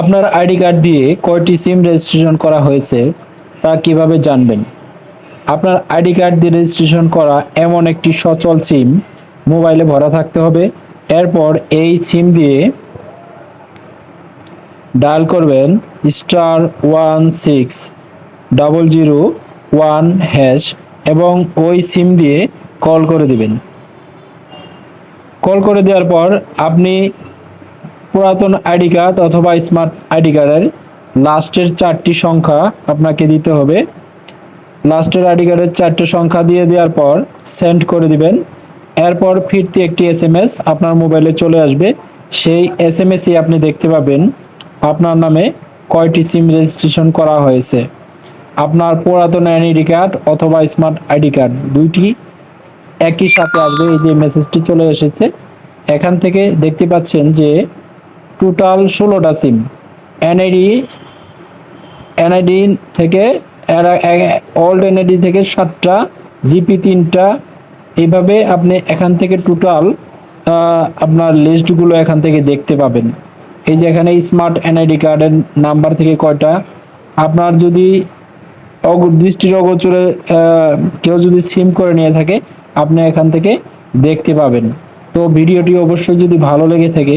আপনার ID card দিয়ে কয়টি সিম রেজিস্ট্রেশন করা হয়েছে, তা কীভাবে জানবেন? আপনার আইডি কার্ড দিয়ে রেজিস্ট্রেশন করা এমন একটি সচল সিম মোবাইলে ভরা থাকতে হবে। এরপর এই সিম দিয়ে ডায়াল করবেন star one six double zero one hash এবং ওই সিম দিয়ে কল করে দিবেন। কল করে দেওয়ার পর আপনি পুরাতন আইডি কার্ড অথবা স্মার্ট আইডি কার্ডের লাস্টের চারটি সংখ্যা আপনাকে দিতে হবে। লাস্টের আইডি কার্ডের চারটে সংখ্যা দিয়ে দেওয়ার পর সেন্ড করে দিবেন। এরপর ফিরতি একটি এস এম এস আপনার মোবাইলে চলে আসবে। সেই এস এম এসই আপনি দেখতে পাবেন। আপনার নামে কয়টি সিম রেজিস্ট্রেশন করা হয়েছে। আপনার পুরাতন আইডি কার্ড অথবা স্মার্ট আইডি কার্ড দুইটি একই সাথে আসবে। এই যে মেসেজটি চলে এসেছে। এখান থেকে দেখতে পাচ্ছেন যে টোটাল ষোলোটা সিম। এনআইডি এনআইডি থেকে ওল্ড এনআইডি থেকে সাতটা, জিপি তিনটা এইভাবে আপনি এখান থেকে টোটাল আপনার লিস্টগুলো এখান থেকে দেখতে পাবেন। এই যে এখানে স্মার্ট এনআইডি কার্ডের নাম্বার থেকে কয়টা? আপনার যদি দৃষ্টির অগোচরে কেউ যদি সিম করে নিয়ে থাকে, আপনি এখান থেকে দেখতে পাবেন। তো ভিডিওটি অবশ্যই যদি ভালো লেগে থাকে